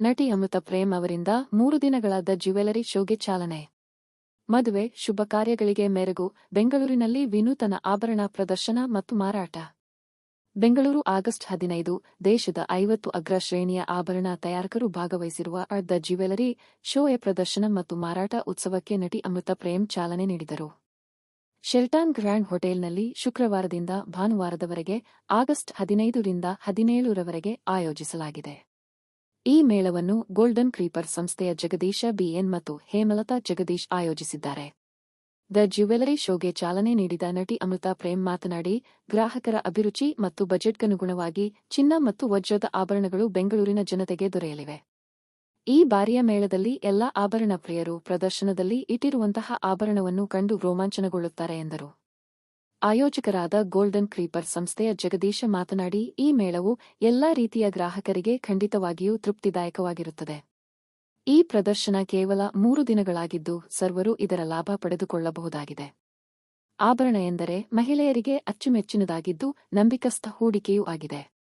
ನಟಿ ಅಮೃತ ಪ್ರೇಮ್ ಅವರಿಂದ ಮೂರು ದಿನಗಳಾದ ಜ್ಯುವೆಲರಿ ಶೋಗೆ ಚಾಲನೆ. ಮದುವೆ, ಶುಭ ಕಾರ್ಯಗಳಿಗೆ ಮೆರಗು ಬೆಂಗಳೂರಿನಲ್ಲಿ ವಿನೂತನ ಆಭರಣ ಪ್ರದರ್ಶನ ಮತ್ತು ಮಾರಾಟ. ಬೆಂಗಳೂರು ಆಗಸ್ಟ್ ಹದಿನೈದು, ದೇಶದ ಐವತ್ತು ಅಗ್ರ ಶ್ರೇಣಿಯ ಆಭರಣ ತಯಾರಕರು ಭಾಗವಹಿಸಿರುವ ಅರ್ಧ ಜ್ಯುವೆಲರಿ ಶೋಯ ಪ್ರದರ್ಶನ ಮತ್ತು ಮಾರಾಟ ಉತ್ಸವಕ್ಕೆ ನಟಿ ಅಮೃತ ಪ್ರೇಮ್ ಚಾಲನೆ ನೀಡಿದರು. ಶೆಲ್ಟಾನ್ ಗ್ರ್ಯಾಂಡ್ ಹೋಟೆಲ್ನಲ್ಲಿ ಶುಕ್ರವಾರದಿಂದ ಭಾನುವಾರದವರೆಗೆ ಆಗಸ್ಟ್ ಹದಿನೈದರಿಂದ ಹದಿನೇಳರವರೆಗೆ ಆಯೋಜಿಸಲಾಗಿದೆ. ಈ ಮೇಳವನ್ನು ಗೋಲ್ಡನ್ ಕ್ರೀಪರ್ ಸಂಸ್ಥೆಯ ಜಗದೀಶ ಬಿಎನ್ ಮತ್ತು ಹೇಮಲತಾ ಜಗದೀಶ್ ಆಯೋಜಿಸಿದ್ದಾರೆ. ದ ಜ್ಯುವೆಲರಿ ಶೋಗೆ ಚಾಲನೆ ನೀಡಿದ ನಟಿ ಅಮೃತಾ ಪ್ರೇಮ್ ಮಾತನಾಡಿ, ಗ್ರಾಹಕರ ಅಭಿರುಚಿ ಮತ್ತು ಬಜೆಟ್ಗನುಗುಣವಾಗಿ ಚಿನ್ನ ಮತ್ತು ವಜ್ರದ ಆಭರಣಗಳು ಬೆಂಗಳೂರಿನ ಜನತೆಗೆ ದೊರೆಯಲಿವೆ. ಈ ಬಾರಿಯ ಮೇಳದಲ್ಲಿ ಎಲ್ಲಾ ಆಭರಣ ಪ್ರಿಯರು ಪ್ರದರ್ಶನದಲ್ಲಿ ಇಟ್ಟಿರುವಂತಹ ಆಭರಣವನ್ನು ಕಂಡು ರೋಮಾಂಚನಗೊಳ್ಳುತ್ತಾರೆ ಎಂದರು. ಆಯೋಜಕರಾದ ಗೋಲ್ಡನ್ ಕ್ರೀಪರ್ ಸಂಸ್ಥೆಯ ಜಗದೀಶ ಮಾತನಾಡಿ, ಈ ಮೇಳವು ಎಲ್ಲಾ ರೀತಿಯ ಗ್ರಾಹಕರಿಗೆ ಖಂಡಿತವಾಗಿಯೂ ತೃಪ್ತಿದಾಯಕವಾಗಿರುತ್ತದೆ. ಈ ಪ್ರದರ್ಶನ ಕೇವಲ ಮೂರು ದಿನಗಳಾಗಿದ್ದು, ಸರ್ವರು ಇದರ ಲಾಭ ಪಡೆದುಕೊಳ್ಳಬಹುದಾಗಿದೆ. ಆಭರಣ ಎಂದರೆ ಮಹಿಳೆಯರಿಗೆ ಅಚ್ಚುಮೆಚ್ಚಿನದಾಗಿದ್ದು, ನಂಬಿಕಸ್ಥ ಹೂಡಿಕೆಯೂ ಆಗಿದೆ.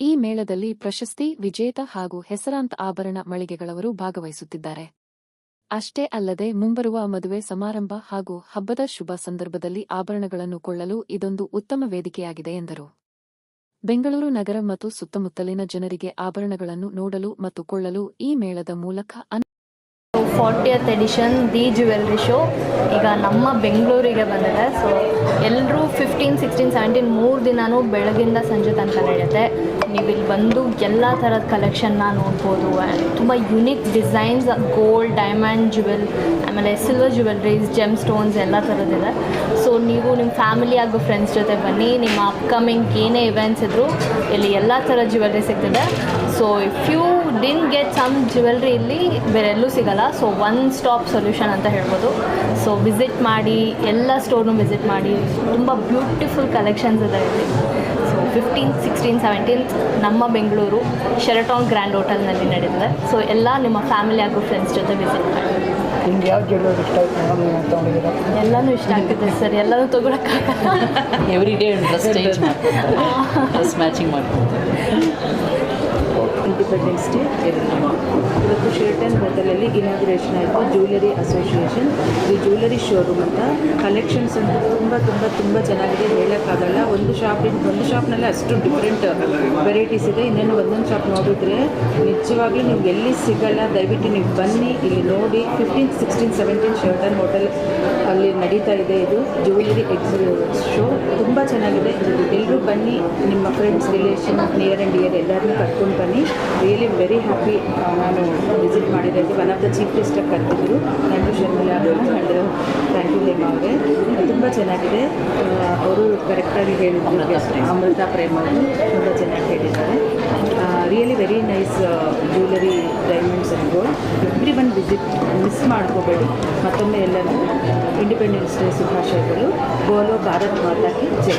ಈ ಮೇಳದಲ್ಲಿ ಪ್ರಶಸ್ತಿ, ವಿಜೇತ ಹಾಗೂ ಹೆಸರಾಂತ ಆಭರಣ ಮಳಿಗೆಗಳವರು ಭಾಗವಹಿಸುತ್ತಿದ್ದಾರೆ. ಅಷ್ಟೇ ಅಲ್ಲದೆ ಮುಂಬರುವ ಮದುವೆ ಸಮಾರಂಭ ಹಾಗೂ ಹಬ್ಬದ ಶುಭ ಸಂದರ್ಭದಲ್ಲಿ ಆಭರಣಗಳನ್ನು ಕೊಳ್ಳಲು ಇದೊಂದು ಉತ್ತಮ ವೇದಿಕೆಯಾಗಿದೆ ಎಂದರು. ಬೆಂಗಳೂರು ನಗರ ಮತ್ತು ಸುತ್ತಮುತ್ತಲಿನ ಜನರಿಗೆ ಆಭರಣಗಳನ್ನು ನೋಡಲು ಮತ್ತು ಕೊಳ್ಳಲು ಈ ಮೇಳದ ಮೂಲಕ on fortieth edition the jewellery show. ಈಗ ನಮ್ಮ ಬೆಂಗಳೂರಿಗೆ ಬಂದಿದೆ. ಸೊ ಎಲ್ಲರೂ ಫಿಫ್ಟೀನ್ ಸಿಕ್ಸ್ಟೀನ್ ಸೆವೆಂಟೀನ್ ಮೂರು ದಿನವೂ ಬೆಳಗಿಂದ ಸಂಜೆ ತನಕ ನಡೆಯುತ್ತೆ. ನೀವು ಇಲ್ಲಿ ಬಂದು ಎಲ್ಲ ಥರದ ಕಲೆಕ್ಷನ್ನ ನೋಡ್ಬೋದು. ತುಂಬ unique designs gold diamond jewel ಆಮೇಲೆ ಸಿಲ್ವರ್ ಜ್ಯುವೆಲ್ರೀಸ್ ಜೆಮ್ ಸ್ಟೋನ್ಸ್ ಎಲ್ಲ ಥರದ್ದಿದೆ ಸೊ ನೀವು ನಿಮ್ಮ ಫ್ಯಾಮಿಲಿ ಹಾಗೂ ಫ್ರೆಂಡ್ಸ್ ಜೊತೆ ಬನ್ನಿ. ನಿಮ್ಮ ಅಪ್ಕಮಿಂಗ್ ಏನೇ ಇವೆಂಟ್ಸ್ ಇದ್ದರೂ ಇಲ್ಲಿ ಎಲ್ಲ ಥರ ಜ್ಯುವೆಲ್ರಿ ಸಿಗ್ತದೆ. So if you didn't get some jewellery ಇಲ್ಲಿ ಬೇರೆ ಎಲ್ಲೂ ಸಿಗಲ್ಲ. ಸೊ ಒನ್ ಸ್ಟಾಪ್ ಸೊಲ್ಯೂಷನ್ ಅಂತ ಹೇಳ್ಬೋದು. ಸೊ ವಿಸಿಟ್ ಮಾಡಿ ಎಲ್ಲ ಸ್ಟೋರ್ನು ವಿಸಿಟ್ ಮಾಡಿ. ತುಂಬ ಬ್ಯೂಟಿಫುಲ್ ಕಲೆಕ್ಷನ್ಸ್ ಇದೆ ಇಲ್ಲಿ. ಸೊ ಫಿಫ್ಟೀನ್ ಸಿಕ್ಸ್ಟೀನ್ ಸೆವೆಂಟೀನ್ತ್ ನಮ್ಮ ಬೆಂಗಳೂರು ಶೆರಟಾನ್ ಗ್ರ್ಯಾಂಡ್ ಹೋಟೆಲ್ನಲ್ಲಿ ನಡೆದಿದೆ. ಸೊ ಎಲ್ಲ ನಿಮ್ಮ ಫ್ಯಾಮಿಲಿ ಹಾಗೂ ಫ್ರೆಂಡ್ಸ್ ಜೊತೆ ವಿಸಿಟ್ ಮಾಡಿ. ನಿಮ್ಗೆ ಯಾವ ಜ್ಯುವೆಲ್ಲರಿ ಇಷ್ಟ ಆಯ್ತು? ಮೇಡಮ್ ಎಲ್ಲನೂ ಇಷ್ಟ ಆಗ್ತಿದೆ ಸರ್. ಎಲ್ಲನೂ ತೊಗೊಳಕ್ಕಾಗಲ್ಲ ಎವ್ರಿ ಡೇ ಡ್ರೆಸ್ ಚೇಂಜ್ ಮಾಡ್ಕೊಂಡು ಡ್ರೆಸ್ ಮ್ಯಾಚಿಂಗ್ ಮಾಡ್ಕೊತಾರೆ ಇಂಡಿಪೆಂಡೆನ್ಸ್ ಡೇ ಇವತ್ತು ಶೇರ್ಟನ್ ಹೋಟೆಲಲ್ಲಿ ಇನಾಗ್ರೇಷನ್ ಆಯಿತು ಜ್ಯುವೆಲರಿ ಅಸೋಸಿಯೇಷನ್ ಇದು ಜ್ಯುವೆಲರಿ ಶೋರೂಮ್ ಅಂತ ಕಲೆಕ್ಷನ್ಸ್ ಅಂತ ತುಂಬ ತುಂಬ ತುಂಬ ಚೆನ್ನಾಗಿದೆ. ಹೇಳೋಕ್ಕಾಗಲ್ಲ ಒಂದು ಶಾಪಿಂದ ಒಂದು ಶಾಪ್ನಲ್ಲಿ ಅಷ್ಟು ಡಿಫ್ರೆಂಟ್ ವೆರೈಟೀಸ್ ಇದೆ ಇನ್ನೇನು ಒಂದೊಂದು ಶಾಪ್ ನೋಡಿದ್ರೆ ನಿಜವಾಗ್ಲೂ ನಿಮ್ಗೆ ಎಲ್ಲಿ ಸಿಗಲ್ಲ ದಯವಿಟ್ಟು ನೀವು ಬನ್ನಿ ಇಲ್ಲಿ ನೋಡಿ fifteen sixteen seventeen Sheraton hotel ಅಲ್ಲಿ ನಡೀತಾ ಇದೆ ಇದು ಜ್ಯುವೆಲರಿ ಎಕ್ಸಿ ಶೋ ತುಂಬ ಚೆನ್ನಾಗಿದೆ ಎಲ್ಲರೂ ಬನ್ನಿ ನಿಮ್ಮ friends relation near and dear ಎಲ್ಲರನ್ನೂ ಕರ್ಕೊಂಡು ಬನ್ನಿ. ರಿಯಲಿ ವೆರಿ ಹ್ಯಾಪಿ ನಾನು ವಿಸಿಟ್ ಮಾಡಿದ್ದಕ್ಕೆ ಒನ್ ಆಫ್ ದ ಚೀಫ್ ಕರೆದಿದ್ದರು ಕರೆದಿದ್ರು thank you Sharmila and thank you Hema ಅವರೇ. ತುಂಬ ಚೆನ್ನಾಗಿದೆ. ಅವರು ಕರೆಕ್ಟಾಗಿ ಹೇಳಿದ್ರು ಅಮೃತ ಪ್ರೇಮ ಅವರು ತುಂಬ ಚೆನ್ನಾಗಿ ಹೇಳಿದ್ದಾರೆ. Really very nice jewellery diamonds and gold every one visit miss ಮಾಡ್ಕೋಬೇಡಿ. ಮತ್ತೊಮ್ಮೆ ಎಲ್ಲರಿಗೂ ಇಂಡಿಪೆಂಡೆನ್ಸ್ ಡೇ ಶುಭಾಶಯಗಳು. ಗೋಲೋ ಭಾರತ್ ಮಾತಾಕಿ ಜೈ.